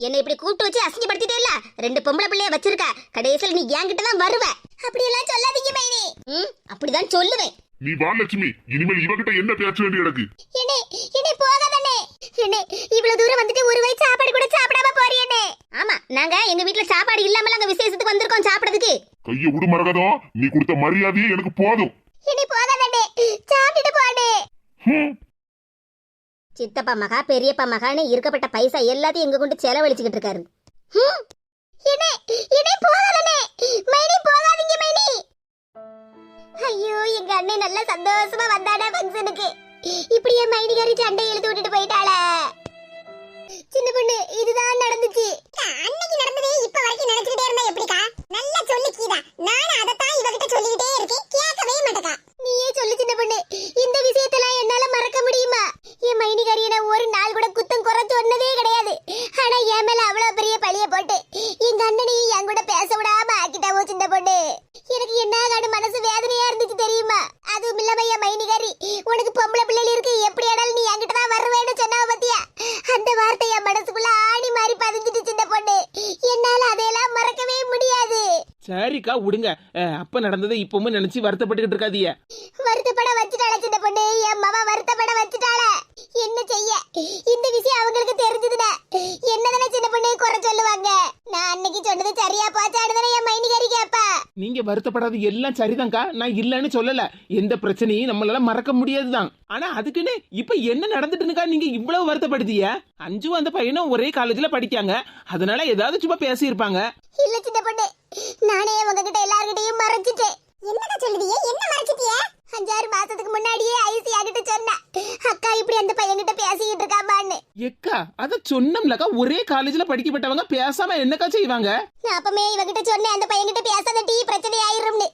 என்னை இப்படி கூப்பிட்டு வச்சு அசிங்கப்படுத்திட்டே இல்ல ரெண்டு பொம்பளை பிள்ளைய வச்சிருக்க. கடைசியில் நீ என்கிட்ட தான் வருவ. அப்படியெல்லாம் சொல்லாதீங்க மைனி. ம் அப்படிதான் சொல்லுவேன். நீ வா லட்சுமி. இனிமேல் இவகிட்ட என்ன பேச வேண்டி கிடக்கு என்னே என்னே போகாதண்ணே என்னே இவ்வளவு தூரம் வந்துட்டு ஒரு வயிறு சாப்பாடு கூட சாப்பிடாம போறியண்ணே ஆமா நாங்க எங்க வீட்ல சாப்பாடு இல்லாமல அங்க விசேஷத்துக்கு வந்திருக்கோம் சாப்பிடுறதுக்கு. கைய விடு மரகதம். நீ கொடுத்த மரியாதையே எனக்கு போதும். என்னே போகாதண்ணே சாப்பிட்டுட்டு ஹம். சித்தப்பா மகா பெரியப்பா மகான்னு இருக்கப்பட்ட பைசா எல்லாத்தையும் எங்க கொண்டு செலவழிச்சுக்கிட்டு இருக்காரு. ஐயோ எங்க அண்ணன் நல்ல சந்தோஷமா வந்தாடா ஃபங்க்ஷனுக்கு. இப்படியே மைனிகாரி சண்டை இழுத்து விட்டுட்டு போயிட்டாளே. சின்ன பொண்ணு இதுதான் நடந்துச்சு. அன்னைக்கு நடந்ததே இப்ப வரைக்கும் நினைச்சுக்கிட்டே இருந்தா எப்படிக்கா? நல்லா சொல்லு கீதா. நானும் அதை இவகிட்ட சொல்லிக்கிட்டே இருக்கேன் கேட்கவே மாட்டேக்கா நீயே சொல்லு சின்ன பொண்ணு இந்த விஷயத்தெல்லாம் என்னால மறக்க முடியுமா என் மைனிகாரிய நான் ஒரு நாள் கூட குத்தம் குறை சொன்னதே கிடையாது ஆனா என் மேல அவ்வளவு பெரிய பழிய போட்டு எங்க அண்ணனையும் என் கூட பேச விடாம ஆக்கிட்டாவோ சின்ன பொண்ணு எனக்கு என்ன காடு மனசு வேதனையா இருந்துச்சு தெரியுமா அதுவும் இல்லாம என் மைனிகாரி உனக்கு பொம்பளை பிள்ளைகள் இருக்கு எப்படி ஆனாலும் நீ என்கிட்ட தான் வருவேன்னு சொன்னா பத்தியா அந்த வார்த்தை என் மனசுக்குள்ள ஆணி மாதிரி பதிஞ்சிட்டு சின்ன பொண்ணு என்னால அதையெல்லாம் மறக்கவே முடியாது சரிக்கா விடுங்க. அப்போ நடந்ததை இப்பவும் நினச்சி வருத்தப்பட்டுக்கிட்டு இருக்காதீங்க வருத்தப்பட வச்சுட்டாள சின்ன பொண்ணு என் மாமா வருத்தப்பட வச்சுட்டாள என்ன செய்ய இந்த விஷயம் அவங்களுக்கு தெரிஞ்சதுன்னா என்னதானே சின்ன பொண்ணு குறை சொல்லுவாங்க நான் அன்னைக்கு சொன்னது சரியா போச்சான்னு தானே என் மைனிகாரி கேப்பா நீங்க வருத்தப்படாது எல்லாம் சரிதான்க்கா. நான் இல்லைன்னு சொல்லல. எந்த பிரச்சனையும் நம்மளால மறக்க முடியாது தான் ஆனா அதுக்குன்னு இப்ப என்ன நடந்துட்டுனுக்கா நீங்க இவ்வளவு வருத்தப்படுத்திய? அஞ்சு அந்த பையனும் ஒரே காலேஜ்ல படிக்காங்க. அதனால ஏதாவது சும்மா பேசியிருப்பாங்க. இல்ல சின்ன பொண்ணு. நானே உங்ககிட்ட எல்லார்கிட்டயும் மறைச்சிட்டேன். என்னடா சொல்லுவீங்க என்ன மறைச்சிட்டிய? அஞ்சாறு மாசத்துக்கு முன்னாடியே ஐசி என்கிட்ட சொன்னா அக்கா இப்படி அந்த பையன்கிட்ட பேசிக்கிட்டு இருக்காமான்னு எக்கா அத சொன்னோம்லக்கா ஒரே காலேஜ்ல படிக்கப்பட்டவங்க பேசாம என்னக்கா செய்வாங்க? நான் அப்பமே இவகிட்ட சொன்னேன் அந்த பையன்கிட்ட பேசாத டீ பிரச்சனை ஆயிரும்னு.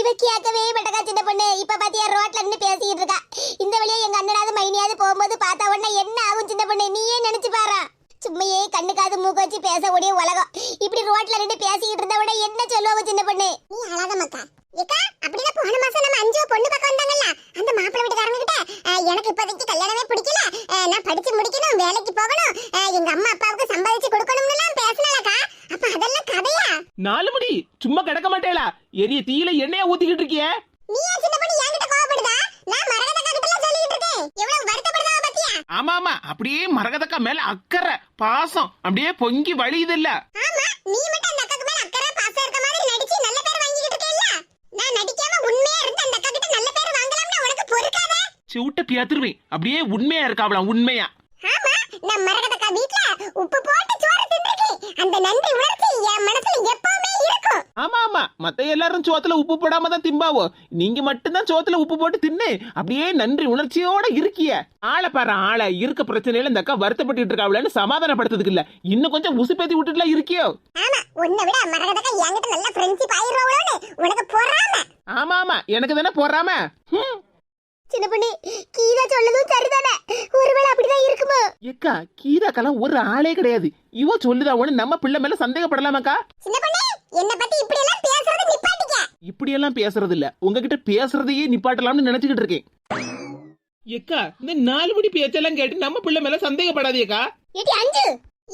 இவ கேட்கவே மாட்டக்கா சின்ன பொண்ணு. இப்ப பாத்தியா ரோட்ல நின்னு பேசிக்கிட்டு இருக்கா. இந்த வழியா எங்க அண்ணனாவது மைனியாவது போகும்போது பார்த்தா உடனே என்ன ஆகும் சின்ன பொண்ணு? நீயே நினைச்சு பாரா. சும்மையே கண்ணுக்காது மூக்கு வச்சு பேசக்கூடிய உலகம். இப்படி ரோட்ல நின்று பேசிக்கிட்டு இருந்தா விட என்ன சொல்லுவாங்க சின்ன பொண்ணு? நீ அழாத மக்கா. ஏக்கா அப்படின்னா போன மாசம் நம்ம அஞ்சு பொண்ணு பக்கம் வந்தாங்கல்ல அந்த மாப்பிள்ளை வீட்டுக்காரங்க கிட்ட அஹ், எனக்கு இப்போதைக்கு கல்யாணமே பிடிக்கல. நான் படிச்சு முடிக்கணும் வேலைக்கு போகணும். எங்க அம்மா அப்பாவுக்கு சம்பாதிச்சு கொடுக்கணும்னு எல்லாம் பேசினாலக்கா அப்ப அதெல்லாம் கதையா? நாலு முடி சும்மா கிடக்க மாட்டேலா. எரிய தீயில எண்ணெய ஊத்திக்கிட்டு இருக்கியே. நீ ஏன் சின்ன பொண்ணு என்கிட்ட கோவப்படுதா? நான் மரகதக்கா கிட்ட சொல்லிட்டு இருக்கேன். எவ்வளவு வருத்தப்படுதா பத்தியா? ஆமா ஆமா. அப்படியே மரகதக்கா மேல அக்கறை பாசம். அப்படியே பொங்கி வழியுது இல்ல ஆமா நீ சிவிட்ட பியாத்துருவேன் அப்படியே உண்மையா இருக்காவலாம் உண்மையா? ஆமா நான் மரகதக்கா வீட்ல உப்பு போட்டு சோறு தின்றுக்கேன் அந்த நன்றி உணர்ச்சி என் மனசுல எப்பவுமே இருக்கும். ஆமா ஆமா. மத்த எல்லாரும் சோத்துல உப்பு போடாம தான் திம்பாவோ? நீங்க மட்டும்தான் சோத்துல உப்பு போட்டு தின்னு. அப்படியே நன்றி உணர்ச்சியோட இருக்கிய. ஆளை பாரு ஆளை. இருக்க பிரச்சனையில இந்த அக்கா வருத்தப்பட்டு இருக்காவலன்னு சமாதானப்படுத்துறதுக்கு இல்ல. இன்னும் கொஞ்சம் உசுப்பேத்தி விட்டுட்டுல இருக்கியோ? ஆமா உன்னை விட மரகதக்கா என்கிட்ட நல்ல ஃப்ரெண்ட்ஷிப் ஆயிடுவோம்னு உனக்கு பொறாம. ஆமா ஆமா. எனக்கு தானே போறாம. சின்ன பொண்ணு கீதா சொல்லதும் சரிதானே? ஒருவேளை அப்படிதான் இருக்குமோ? ஏக்கா கீதாக்கெல்லாம் ஒரு ஆளே கிடையாது. இவ சொல்லுதா ஒண்ணு நம்ம பிள்ளை மேல சந்தேகப்படலாமாக்கா? சின்ன பொண்ணு என்ன பத்தி இப்படி எல்லாம் பேசுறது நிப்பாட்டிக்க. இப்படியெல்லாம் பேசுறது இல்ல உங்ககிட்ட பேசுறதையே நிப்பாட்டலாம்னு நினைச்சுக்கிட்டு இருக்கேன். ஏக்கா இந்த நாலு மணி பேச்செல்லாம் கேட்டு நம்ம பிள்ளை மேல சந்தேகப்படாதேக்கா ஏடி அஞ்சு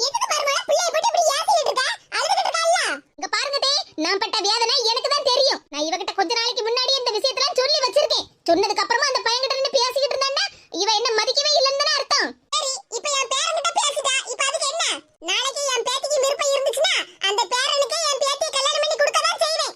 எதுக்கு மருமகள பிள்ளைய போட்டு இப்படி ஏசிட்டு இருக்க? அழுதுகிட்டு இருக்கல்ல இங்க பாருங்க நான் பட்ட வேதனை எனக்கு தான் தெரியும். நான் இவகிட்ட கொஞ்ச நாளைக்கு முன்னாடி இந்த விஷயத்தெல்லாம் சொல்லி வச்சிருக்கேன். சொன்னதுக்கு அப்புறமா அந்த பையன்கிட்ட இருந்து பேசிக்கிட்டு இருந்தான்னா இவ என்ன மதிக்கவே இல்லைன்னு தானே அர்த்தம் சரி இப்ப என் பேரன்கிட்ட பேசிட்டா இப்ப அதுக்கு என்ன நாளைக்கு என் பேத்திக்கு விருப்பம் இருந்துச்சுன்னா அந்த பேரனுக்கு என் பேத்தியை கல்யாணம் பண்ணி கொடுக்க தான் செய்வேன்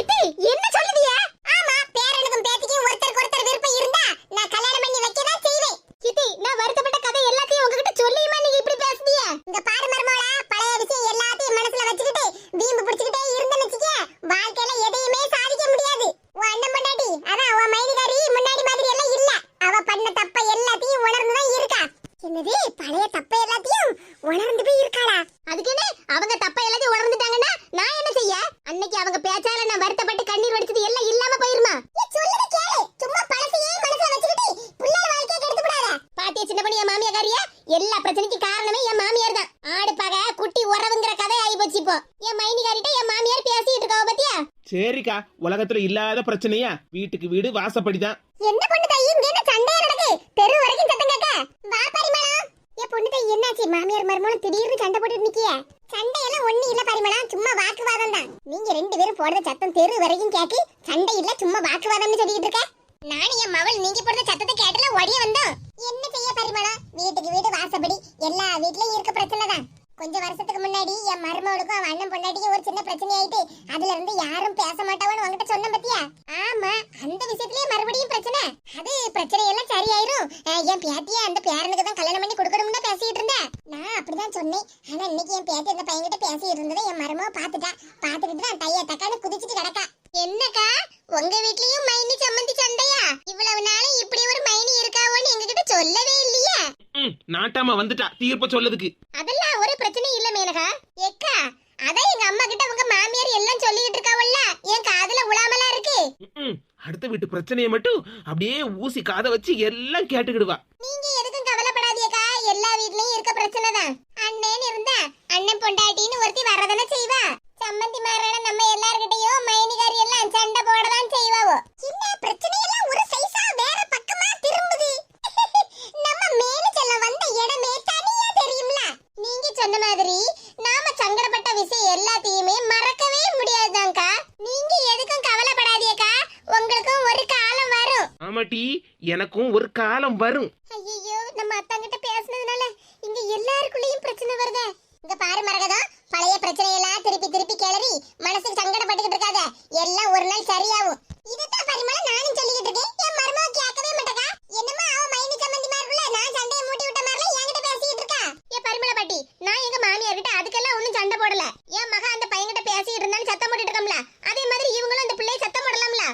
எது என்ன சொல்லுதிய ஆமா பேரனுக்கும் பேத்திக்கும் ஒருத்தருக்கு ஒருத்தர் விருப்பம் இருந்தா நான் கல்யாணம் பண்ணி வைக்க தான் செய்வேன் சித்தி நான் வருத்தப்பட்ட கதை எல்லாத்தையும் உங்ககிட்ட சொல்லியுமா நீங்க இப்படி பேசுதிய இங்க பாரு மருமகளா பழைய விஷயம் எல்லாத்தையும் மனசுல வச்சுக்கிட்டு வீம்பு பிடிச்சுக்கிட்டே இருந்தேன்னு வச்சுக்க வாழ்க்கையில எதையுமே சாதிக்க முடியாது உன் அண்ணன் பொண்டாட்டி அதான் உன் மைனிகாரி முன்னாடி மாதிரி எல்லாம் இல்ல அவ பண்ண தப்ப எல்லாத்தையும் உணர்ந்துதான் இருக்கா என்னது பழைய தப்ப எல்லாத்தையும் உணர்ந்து போய் இருக்காளா அதுக்கு என்ன அவங்க தப்ப எல்லாத்தையும் உணர்ந்துட்டாங்கன்னா நான் என்ன செய்ய அன்னைக்கு அவங்க பேச்சால நான் வருத்தப்பட்டு கண்ணீர் வடிச்சது எல்லாம் இல்லாம போயிருமா ஏய், சொல்லுது கேளு சும்மா பழசையே மனசுல வச்சுக்கிட்டு புள்ளைய வாழ்க்கையை கெடுத்து விடாத பாத்திய சின்ன பண்ணி என் மாமியாரியா எல்லா பிரச்சனைக்கும் காரணமே என் மாமியார் தான் ஆடு பகை குட்டி உறவுங்கிற கதை ஆகி போச்சு இப்போ என் மைனிகாரிட்ட என் மாமியார் பேசிட்டு இருக்காவ பாத்தியா சரிக்கா உலகத்துல இல்லாத பிரச்சனையா? வீட்டுக்கு வீடு வாசப்படிதான். என்ன பொண்ணு தாயி? இங்க என்ன சண்டையா நடக்கு? தெரு வரைக்கும் சத்தம் கேட்க. வா பரிமளம் ஏ என்னாச்சு? மாமியார் மருமகளும் திடீர்னு சண்டை போட்டு நிக்கிய? சண்டையெல்லாம் ஒண்ணு இல்ல பரிமளா. சும்மா வாக்குவாதம் தான். நீங்க ரெண்டு பேரும் போடுற சத்தம் தெரு வரைக்கும் கேட்டு சண்டை இல்ல சும்மா வாக்குவாதம்னு சொல்லிட்டு இருக்க. நானும் என் மவள் நீங்க போடுற சத்தத்தை கேட்டுல ஒடிய வந்தோம். என்ன செய்ய பரிமளா? வீட்டுக்கு வீடு வாசப்படி. எல்லா வீட்லயும் இருக்க பிரச்சனை தான் கொஞ்ச வருஷத்துக்கு முன்னாடி என் மருமகளுக்கும் அவன் அண்ணன் பொண்டாட்டிக்கு ஒரு சின்ன பிரச்சனை ஆயிட்டு அதுல இருந்து யாரும் பேச மாட்டாங்கன்னு உங்ககிட்ட சொன்ன பத்தியா? ஆமா அந்த விஷயத்திலேயே மறுபடியும் பிரச்சனை. அது பிரச்சனை எல்லாம் சரியாயிரும் என் பேத்திய அந்த பேரனுக்கு தான் கல்யாணம் பண்ணி கொடுக்கணும்னு பேசிட்டு இருந்தேன். நான் அப்படிதான் சொன்னேன். ஆனா இன்னைக்கு என் பேத்தி அந்த பையன்கிட்ட பேசிட்டு இருந்ததை என் மருமக பாத்துட்டா பாத்துக்கிட்டு தான் தைய தக்கான்னு குதிச்சிட்டு கிடக்கா. என்னக்கா உங்க வீட்லயும் மைனி சம்மந்தி சண்டையா? இவ்வளவு நாளும் இப்படி ஒரு மைனி இருக்காவோன்னு எங்ககிட்ட சொல்லவே இல்லையே ம், நாட்டாம வந்துட்டா. தீர்ப்ப சொல்லதுக்கு. அதெல்லாம் ஒரு பிரச்சனையும் இல்ல மேனகா. ஏக்கா அதான் எங்க அம்மா கிட்ட உங்க மாமியார் எல்லாம் சொல்லிட்டு இருக்காவல்ல? என் காதுல உலாமலா இருக்கு. அடுத்த வீட்டு பிரச்சனையை மட்டும் அப்படியே ஊசி காதை வச்சு எல்லாம் கேட்டுக்கிடுவா. நீங்க எதுக்கும் கவலைப்படாதீக்கா. எல்லா வீட்லயும் இருக்க பிரச்சனை தான். அண்ணன் இருந்தா அண்ணன் பொண்டாட்டின்னு ஒருத்தி வரதானே செய்வா. சம்மந்தி மாறான நம்ம எல்லார்கிட்டயும் மைனிகாரி எல்லாம் சண்டை போடதான் செய்வாவோ. என்ன பிரச்சனை எல்லாம் ஒரு சைஸா சொன்ன மாதிரி நாம சங்கடப்பட்ட விஷயம் எல்லாத்தையுமே மறக்கவே முடியாதுதான்க்கா. நீங்க எதுக்கும் கவலைப்படாதீக்கா உங்களுக்கும் ஒரு காலம் வரும். ஆமாட்டி எனக்கும் ஒரு காலம் வரும். ஐயோ நம்ம அத்தாங்கிட்ட பேசுனதுனால இங்க எல்லாருக்குள்ளயும் பிரச்சனை வருதே. இங்க பாரு மரகதம் பழைய பிரச்சனையெல்லாம் திருப்பி திருப்பி கிளறி மனசுக்கு சங்கடப்பட்டுக்கிட்டு இருக்காத. எல்லாம் ஒரு நாள் சரியாகும். இதுதான் பரிமள நானும் சொல்லிக்கிட்டு இருக்கேன். என் மருமக பரிமள நான் எங்க மாமியார்கிட்ட அதுக்கெல்லாம் ஒண்ணும் சண்டை போடல. என் மகா அந்த பையன்கிட்ட பேசிக்கிட்டு இருந்தாலும் சத்தம் போட்டுட்டு இருக்கோம்ல. அதே மாதிரி இவங்களும் அந்த பிள்ளைய சத்தம் போடலாம்ல.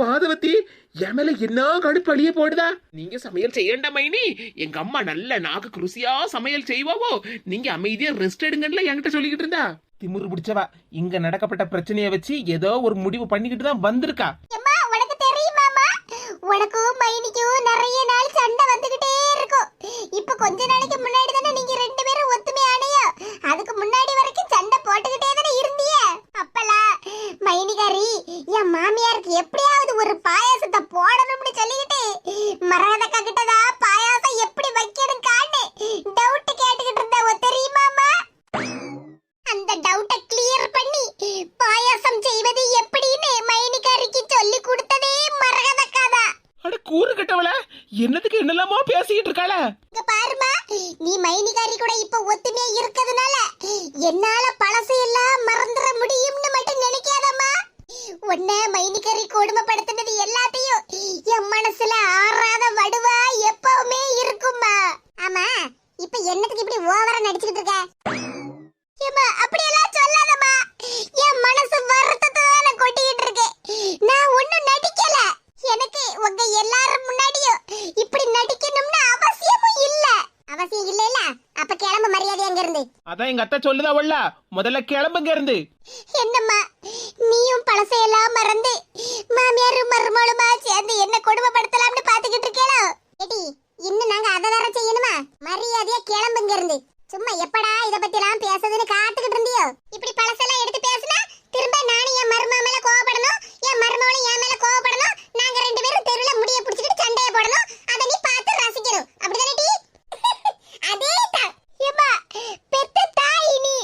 பாதவத்தி என் மேல என்ன கடுப்பு அழிய போடுதா நீங்க சமையல் செய்யண்ட மைனி. எங்க அம்மா நல்ல நாக்கு ருசியா சமையல் செய்வாவோ? நீங்க அமைதியா ரெஸ்ட் எடுங்கன்னு என்கிட்ட சொல்லிக்கிட்டு இருந்தா. திமிரு பிடிச்சவா இங்க நடக்கப்பட்ட பிரச்சனைய வச்சு ஏதோ ஒரு முடிவு பண்ணிக்கிட்டு தான் வந்திருக்கா. அம்மா உனக்கு தெரியுமாமா உனக்கும் மைனிக்கும் நிறைய நாள் சண்டை வந்துகிட்டே இருக்கும். இப்ப கொஞ்ச நாளைக்கு முன்னாடி தானே நீங்க ரெண்டு பேரும் ஒத்துமையானையோ? அதுக்கு முன்னாடி வரைக்கும் சண்டை போட்டுக்கிட்டே மைனிகாரி என் மாமியாருக்கு எப்படியாவது ஒரு பாயாசத்தை போடணும்னு சொல்லி மரகதக்கா கிட்டதான் பாயாசம் எப்படி வைக்கணும் காணு டவுட் கேட்டுக்கிட்டு இருந்தா தெரியுமாமா அந்த டவுட்டை கிளியர் பண்ணி பாயாசம் செய்வது எப்படின்னு மைனிகாரிக்கு சொல்லி கொடுத்ததே மரகதக்காதா அட கூறு கட்டவள என்னத்துக்கு என்னெல்லாமோ பேசிக்கிட்டு இருக்காள இங்க பாருமா நீ மைனிகாரி கூட இப்ப ஒத்துமையா இருக்கிறதுனால என்னால பழசு எல்லாம் மறந்துட முடியும்னு மட்டும் நினைக்காதம்மா உன்னை மைனிக்கறி கொடுமைப்படுத்தினது எல்லாத்தையும் என் மனசுல ஆறாத வடுவா எப்பவுமே இருக்கும்மா ஆமா இப்ப என்னத்துக்கு இப்படி ஓவரா நடிச்சுக்கிட்டு இருக்க ஏம்மா அப்படியெல்லாம் சொல்லாதம்மா என் மனசு வருத்தத்தை தான் கொட்டிக்கிட்டு இருக்கு நான் ஒண்ணும் நடிக்கல எனக்கு உங்க எல்லாரும் முன்னாடியும் இப்படி நடிக்கணும்னு அவசியமும் இல்ல அவசியம் இல்ல இல்ல அப்ப கிளம்பு மரியாதை அங்க இருந்து அதான் எங்க அத்தை சொல்லுதாவல்ல முதல்ல கிளம்புங்க இருந்து என்னம்மா நீயும் பழசையெல்லாம் மறந்து மாமியாரும் மருமகளுமா சேர்ந்து என்ன கொடுமைப்படுத்தலாம்னு பாத்துக்கிட்டு இருக்கேளோ ஏடி இன்னும் நாங்க அதை வேற செய்யணுமா மரியாதையா கிளம்புங்க இருந்து சும்மா எப்படா இத பத்தி எல்லாம் பேசுதுன்னு காத்துக்கிட்டு இருந்தியோ இப்படி பழசெல்லாம் எடுத்து பேசினா திரும்ப நானும் என் மருமக மேல கோவப்படணும் என் மருமகளும் என் மேல கோவப்படணும் நாங்க ரெண்டு பேரும் தெருவுல முடிய புடிச்சுக்கிட்டு சண்டைய போடணும் அதை நீ பார்த்து ரசிக்கணும் அப்படிதானே டி அதே தான் ஏம்மா பெத்த தாய் நீ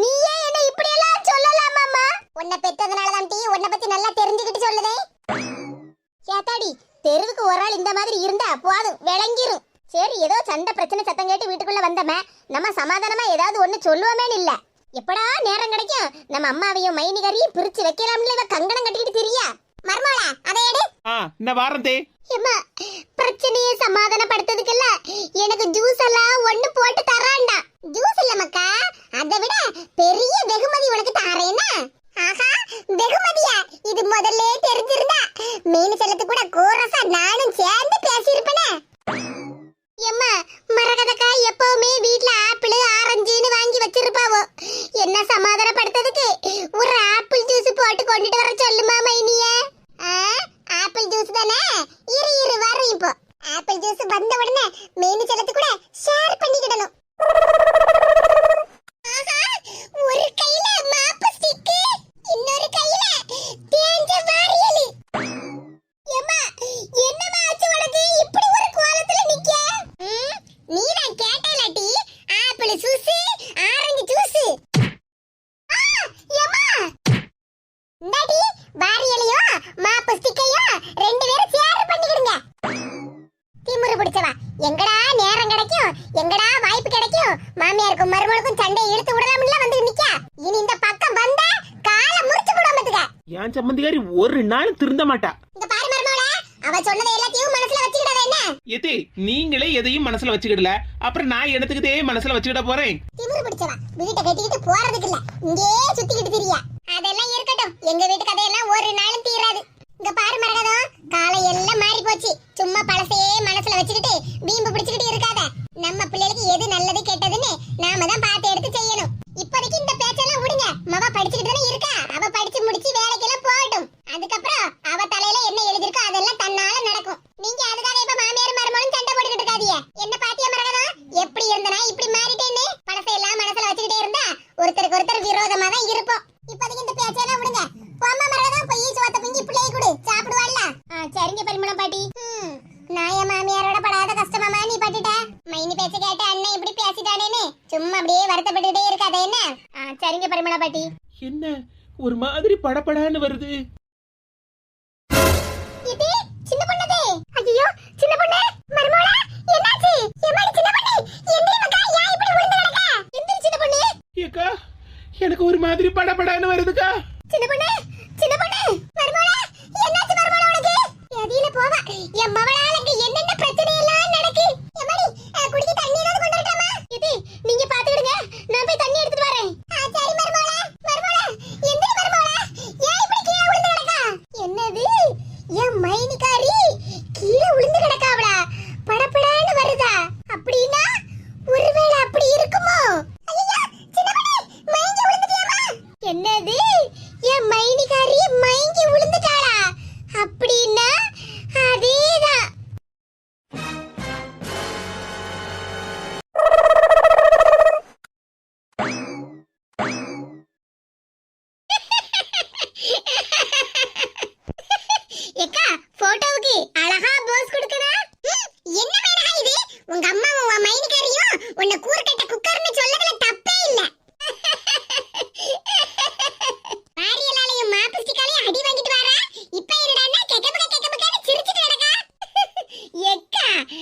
நீயே என்ன இப்படி எல்லாம் சொல்லலாமாம்மா உன்னை பெத்ததுனால தான் டி உன்னை பத்தி நல்லா தெரிஞ்சுக்கிட்டு சொல்லுதே ஏத்தாடி தெருவுக்கு ஒரு ஆள் இந்த மாதிரி இருந்தா போதும் விளங்கிரும் சரி ஏதோ சண்டை பிரச்சனை சத்தம் கேட்டு வீட்டுக்குள்ள வந்தமே நம்ம சமாதானமா ஏதாவது ஒண்ணு சொல்லுவோமேன்னு இல்ல. எப்படா நேரம் கிடைக்கும்? நம்ம அம்மாவையும் மைனிகரையும் பிரிச்சு வைக்கலாம்ல இவ கங்கணம் கட்டிக்கிட்டு தெரியா? மருமகளா அதை எடு. ஆ இந்த வாரம் தே. பிரச்சனையை சமாதானப்படுத்ததுக்குல்ல எனக்கு ஜூஸ் எல்லாம் ஒண்ணு போட்டு தரான்டா. ஜூஸ் இல்ல மக்கா அதை விட பெரிய வெகுமதி உனக்கு தாரேன்னா ஆஹா வெகுமதியா? இது முதல்ல தெரிஞ்சிருந்தா. மீன் செல்லத்து கூட கோரசா நானும் சேர்ந்து பேசியிருப்பேனே. எம்மா மரகதக்கா எப்பவுமே வீட்ல ஆப்பிள் ஆரஞ்சுன்னு வாங்கி வச்சிருப்பாவோ. என்ன சமாதானப்படுத்ததுக்கு ஒரு ஆப்பிள் ஜூஸ் போட்டு கொண்டுட்டு வர சொல்லுமாமா மைனிய ஆ, ஆப்பிள் ஜூஸ் தானே இரு இரு வரும் இப்போ ஆப்பிள் ஜூஸ் வந்த உடனே மீன் செல்லத்து கூட ஷேர் பண்ணிக்கிடணும் ஆஹா, ஒரு கையில மாப்பு ஸ்டிக்கு இன்னொரு கையில தேஞ்ச வாரியலு ஏம்மா என்னம்மா ஆச்சு உனக்கு இப்படி ஒரு கோலத்துல நிக்க ம், நீதான் கேட்டலடி ஆப்பிள் ஜூஸ் ஆரஞ்சு ஜூஸ் ஏம்மா இந்தாடி வாரியலையும் மாப்பு ஸ்டிக்கையும் ரெண்டு பேரும் ஷேர் பண்ணிக்கிடுங்க. திமிரு பிடிச்சவா எங்கடா நேரம் கிடைக்கும் எங்கடா வாய்ப்பு கிடைக்கும்? மாமியாருக்கும் மருமகளுக்கும் சண்டை இழுத்து விடலாம்ல வந்து நிக்க. இனி இந்த பக்கம் வந்தா காலை முறிச்சு போடாமத்துக்க என் சம்மந்திகாரி ஒரு நாள் திருந்த மாட்டா. இந்த பாரு மருமகளே அவ சொன்னதை எல்லாத்தையும் மனசுல வச்சுக்கிடாத என்ன? எதே நீங்களே எதையும் மனசுல வச்சுக்கிடல. அப்புறம் நான் எனத்துக்கிட்டே மனசுல வச்சுக்கிட போறேன்? திமிரு பிடிச்சவா வீட்டை கட்டிக்கிட்டு போறதுக்கு இல்ல. இங்கே சுத்திக்கிட்டு திரியா. அதெல்லாம் இருக்கட்டும். எங்க வீட்டு கதையெல்லாம் ஒரு நாளும் தீராது இங்க பாரு மரகதம் காலம் எல்லாம் மாறி போச்சு சும்மா பழசையே மனசுல வச்சுக்கிட்டு வீம்பு பிடிச்சுக்கிட்டு இருக்காத நம்ம பிள்ளைகளுக்கு எது நல்லது கெட்டதுன்னு நாம தான் பார்த்து எடுத்து செய்யணும் இப்போதைக்கு இந்த பேச்செல்லாம் விடுங்க மவ படிச்சுக்கிட்டு தானே இருக்கா அவ படிச்சு முடிச்சு வேலைக்கெல்லாம் போகட்டும் அதுக்கப்புறம் அவ தலையில என்ன எழுதிருக்கோ அதெல்லாம் தன்னால நடக்கும் நீங்க அதுக்காக இப்ப மாமியார் மருமகளும் சண்டை போட்டுக்கிட்டு இருக்காதீங்க என்ன பாத்தியா மரகதம் எப்படி இருந்தனா இப்படி மாறிட்டேன்னு பழசையெல்லாம் மனசுல வச்சுக்கிட்டே இருந்தா ஒருத்தருக்கு ஒருத்தர் விரோதமா தான் இருப்போம் இப்போதைக்கு இந்த பேச்செல்லாம் விடுங்க போம்மா மரகதம் போய் சோத்த பிங்கி பிள்ளையை கொடு சாப்பிடுவாள்ல ஆ, சரிங்க பரிமளம் பாட்டி? நான் என் மாமியாரோட படாத கஷ்டமாமா நீ பட்டுட்ட? மைனி பேச்ச கேட்டு அண்ணன் இப்படி பேசிட்டானேன்னு சும்மா அப்படியே வருத்தப்பட்டுட்டே இருக்காத என்ன? சரிங்க பரிமளம் பாட்டி. என்ன? ஒரு மாதிரி படபடான்னு வருது. இது சின்ன பொண்ணது. ஐயோ சின்ன பொண்ணு மருமகளா என்னாச்சு? எம்மாடி சின்ன பொண்ணு எந்திரி மக்கா ஏன் இப்படி விழுந்து கிடக்க? எந்திரி சின்ன பொண்ணு. ஏக்கா எனக்கு ஒரு மாதிரி படபடான்னு வருதுக்கா. சின்ன பொண்ணு சின்ன பொண்ணு மருமகளா என்னாச்சு மருமகளா உனக்கு எதில போவ என் மவளால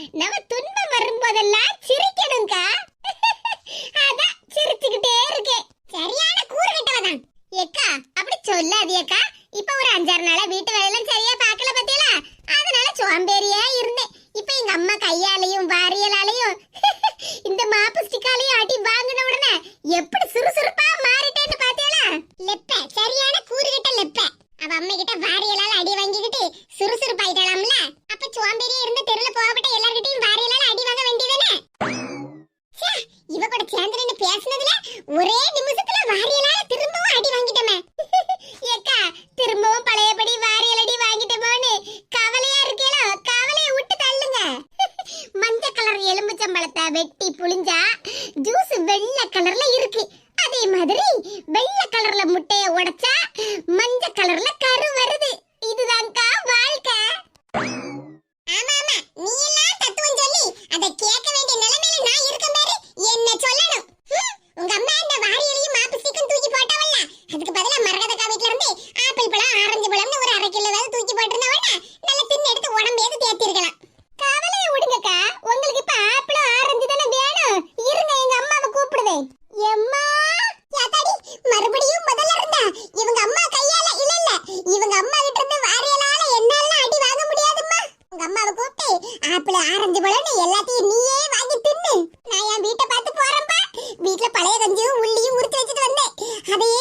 எக்கா நம்ம உள்ளியும் உரிச்சு வச்சுட்டு வந்தேன். அதையே